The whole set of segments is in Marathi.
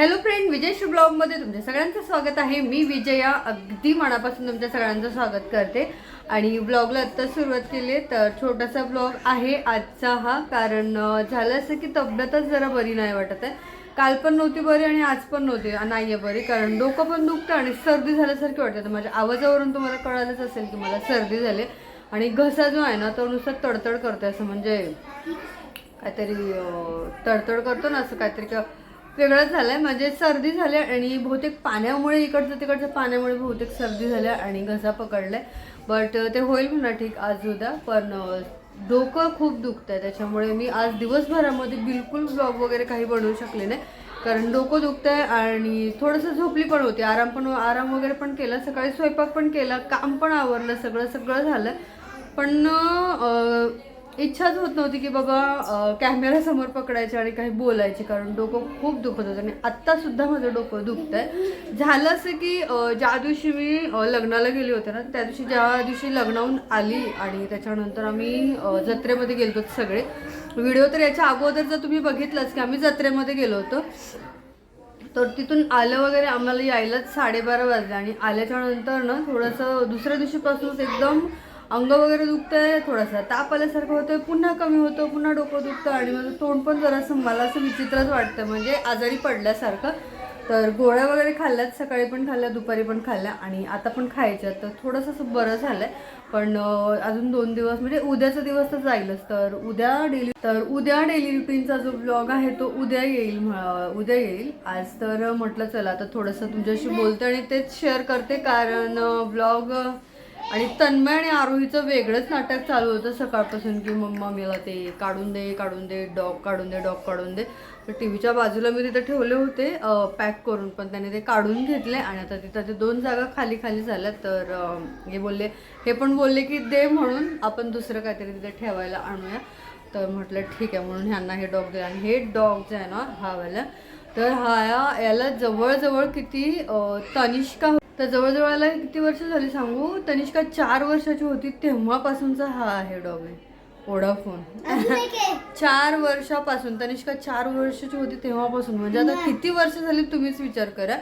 हॅलो फ्रेंड विजय ब्लॉगमध्ये तुमच्या सगळ्यांचं स्वागत आहे. मी विजया अगदी मनापासून तुमच्या सगळ्यांचं स्वागत करते. आणि ब्लॉगला आत्ता सुरुवात केली आहे तर छोटासा ब्लॉग आहे आजचा हा. कारण झालं असं की तब्येतच जरा बरी नाही वाटत आहे. काल पण नव्हती बरी आणि आज पण नव्हती नाही आहे बरी. कारण डोकं पण दुखतं आणि सर्दी झाल्यासारखी वाटतं. तर माझ्या आवाजावरून तुम्हाला कळालंच असेल की मला सर्दी झाली. आणि घसा जो आहे ना तो नुसतं तडतड करतो असं म्हणजे काहीतरी तडतड करतो ना असं काहीतरी वेगळं झालं आहे म्हणजे सर्दी झाली आणि बहुतेक पाण्यामुळे इकडचं तिकडच्या पाण्यामुळे बहुतेक सर्दी झाल्या आणि घसा पकडलाय. बट ते होईल म्हणा ठीक आज उद्या. पण डोकं खूप दुखतंय. त्याच्यामुळे मी आज दिवसभरामध्ये बिलकुल ब्लॉग वगैरे काही बनवू शकले नाही. कारण डोकं दुखतंय आणि थोडंसं झोपली पण होती. आराम पण आराम वगैरे पण केला. सकाळी स्वयंपाक पण केला. काम पण आवरलं. सगळं सगळं झालं. पण इच्छाच होत नव्हती की बाबा कॅमेरासमोर कॅमेरा समोर पकडायचे आणि काही बोलायची कारण डोकं खूप दुखत होतं. आणि आत्ता सुद्धा माझं डोकं दुखतंय. झालं असं की ज्या दिवशी मी लग्नाला गेले होते ना त्या दिवशी ज्या दिवशी लग्नाहून आली आणि त्याच्यानंतर आम्ही जत्रेमध्ये गेलो होतो सगळे. व्हिडिओ तर याच्या अगोदर जर तुम्ही बघितलंच की आम्ही जत्रेमध्ये गेलो होतो. तर तिथून आलं वगैरे आम्हाला यायलाच साडेबारा वाजले आणि आल्याच्यानंतर ना थोडंसं दुसऱ्या दिवशीपासूनच एकदम अंग वगैरे दुखतंय थोडासा ताप आल्यासारखं होतं पुन्हा कमी होतं पुन्हा डोकं दुखतं आणि माझं तोंड पण जरासं मला असं विचित्रच वाटतं. म्हणजे आजारी पडल्यासारखं. तर गोळ्या वगैरे खाल्ल्यात सकाळी पण खाल्ल्या दुपारी पण खाल्ल्या आणि आता पण खायच्या तर थोडंसं असं बरं आहे पण अजून दोन दिवस म्हणजे उद्याचा दिवस तर जाईलच. तर उद्या डेली तर उद्या डेली रुटीनचा जो ब्लॉग आहे तो उद्या येईल उद्या येईल. आज तर म्हटलं चला आता थोडंसं तुमच्याशी बोलते आणि तेच शेअर करते. कारण ब्लॉग आणि तन्मय आणि आरोहीचं वेगळंच नाटक चालू होतं सकाळपासून की मम्मा मला ते काढून दे काढून दे डॉग काढून दे डॉग काढून दे. तर टी व्हीच्या बाजूला मी तिथे ठेवले होते पॅक करून पण त्याने ते काढून घेतले आणि आता तिथं ते दोन जागा खाली खाली झाल्या. तर हे बोलले हे पण बोलले की दे म्हणून आपण दुसरं काहीतरी तिथे ठेवायला आणूया. तर म्हटलं ठीक आहे म्हणून ह्यांना हे डॉग दिला. आणि हे डॉग जे आहे ना हा वाला तर हा याला जवळजवळ किती तनिष्का तर जवळजवळ याला किती वर्ष झाली सांगू? तनिष्का चार वर्षाची होती तेव्हापासूनचा हा आहे डॉग आहे. ओडाफोन चार वर्षापासून तनिष्का चार वर्षाची होती तेव्हापासून. म्हणजे आता किती वर्ष झाली तुम्हीच विचार करा.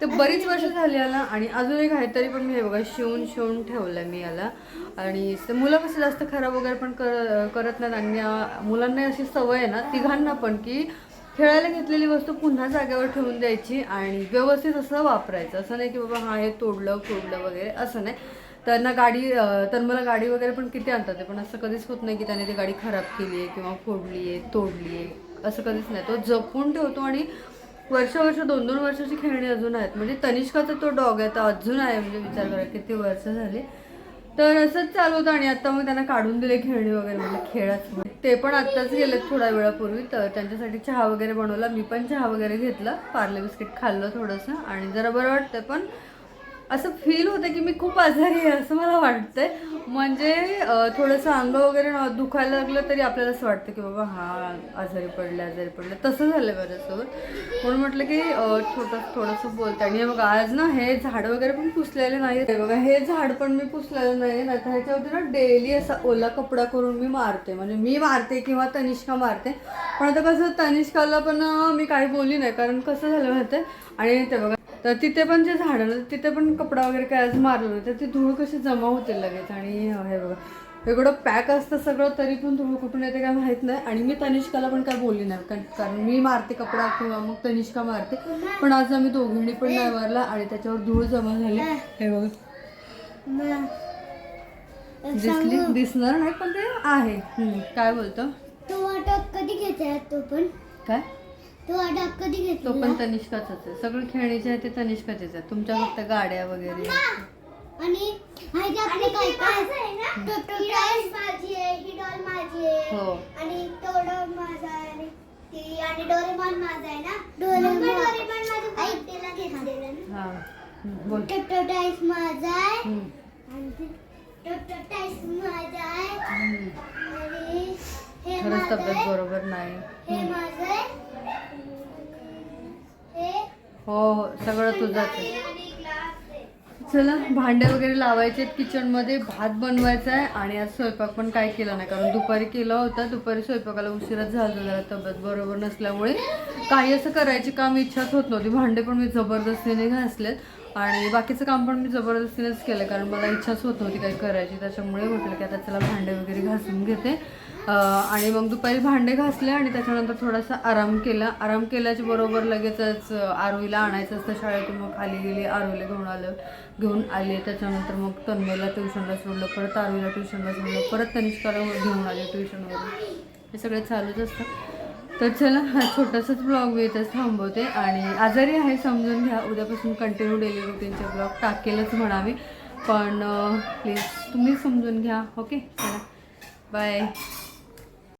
तर बरीच वर्ष झाली याला आणि अजून एक आहे तरी पण मी हे बघा शिवून शिवून ठेवलंय मी याला. आणि मुलं कसं जास्त खराब वगैरे पण कर करत नाहीत. आणि मुलांना अशी सवय आहे ना तिघांना पण की खेळायला घेतलेली वस्तू पुन्हा जागेवर ठेवून द्यायची आणि व्यवस्थित असं वापरायचं. असं नाही की बाबा हा हे तोडलं फोडलं वगैरे असं नाही. त्यांना गाडी तर मला गाडी वगैरे पण किती आणतात ते पण असं कधीच होत नाही की त्याने ती गाडी खराब केली आहे किंवा फोडली आहे तोडली आहे. असं कधीच नाही. तो जपून ठेवतो आणि वर्ष वर्ष दोन दोन वर्षाची खेळणी अजून आहेत. म्हणजे तनिष्काचा तो डॉग आहे तर अजून आहे. म्हणजे विचार करा किती वर्ष झाली. तर असंच चालू होतं आणि आता मग त्यांना काढून दिले खेळणी वगैरे म्हणजे खेळच ते पण आत्ताच गेलेत थोड्या वेळापूर्वी तर त्यांच्यासाठी चहा वगैरे बनवला. मी पण चहा वगैरे घेतला. पार्ले बिस्किट खाल्लं थोडंसं आणि जरा बरं वाटतं पण असं फील होतं की मी खूप आजारी आहे असं मला वाटतंय. म्हणजे थोडंसं अंग वगैरे दुखायला लागलं तरी आपल्याला असं वाटतं की बाबा हा आजारी पडले आजारी पडले. तसं झालं माझ्यासोबत म्हणून म्हटलं की छोटं थोडंसं बोलतं. आणि बघा आज ना हे झाड वगैरे पण पुसलेले नाही बघा हे झाड पण मी पुसलेलं नाही नाही तर ह्याच्यावरती ना डेली असा ओला कपडा करून मी मारते. म्हणजे मी मारते किंवा तनिष्का मारते. पण आता कसं तनिष्काला पण मी काही बोलली नाही. कारण कसं झालं माहिती आणि ते बघा तर तिथे पण जे झाडं तिथे पण कपडा वगैरे काय आज मारलं नाही. तर ती धूळ कशी जमा होते लगेच आणि हे बघा. एवढं पॅक असतं सगळं तरी पण धूळ कुठून येते काय माहीत नाही. आणि मी तनिष्काला पण काय बोलली नाही कारण कारण मी मारते कपडा किंवा मग तनिष्का मारते. पण आज आम्ही दोघींनी पण नाही मारला आणि त्याच्यावर धूळ जमा झाली. हे बघा. दिसली? दिसणार नाही पण ते आहे. काय बोलतो? तो कधी घेते तो पण? काय? तो वाटप कधी घेते तो पण तनिष्काच आहे. सगळं खेळणीचे आहे ते तनिष्काचेच आहे तुमच्या फक्त गाड्या वगैरे. आणि ह्याचे आपले काय काय? टोटोटाईज माझी आहे ही डॉल माझी आहे. हो. आणि तो डॉल माझा आहे. आणि ती आणि डोरेमॉन माझा आहे ना? डोरेमॉन. डोरेमॉन माझं बर्थडेला घेतलेलं ना? हा. हम्म, बोल टोटोटाईज माझा आहे. हम्म, आणि टोटोटाईज माझा आहे. हम्म. आणि हे खरंच माझं तब्येत आहे. बरोबर नाही. हे माझं हो हो सगळं तुझंच चला भांडे वगैरे लावायचे आहेत किचनमध्ये भात बनवायचा आहे आणि आज स्वयंपाक पण काय केला नाही कारण दुपारी केला होता दुपारी स्वयंपाकाला उशिराच झालं जरा तब्येत बरोबर नसल्यामुळे. काही असं करायची काम इच्छाच होत नव्हती भांडे पण मी जबरदस्तीने घासलेत आणि बाकीचं काम पण मी जबरदस्तीनेच केलं कारण मला इच्छाच होत नव्हती काही करायची त्याच्यामुळे म्हटलं की आता चला भांडे वगैरे घासून घेते. आणि मग दुपारी भांडे घासले आणि त्याच्यानंतर थोडासा आराम केला. आराम केल्याच्या बरोबर लगेचच आरवीला आणायचं असतं शाळेतून. मग खाली गेली आरोहीला घेऊन आलं घेऊन आले. त्याच्यानंतर मग तन्मयला ट्युशनला सोडलं परत आरोहीला ट्युशनला सोडलं परत तनिष्काला घेऊन आले ट्युशनवरून. हे सगळं चालूच असतं. तर चला हा छोटासाच ब्लॉग मी इथंच थांबवते. आणि आजारी आहे समजून घ्या. उद्यापासून कंटिन्यू डेली रुटीनचे ब्लॉग टाकेलच म्हणावे. पण प्लीज तुम्ही समजून घ्या. ओके चला. बाय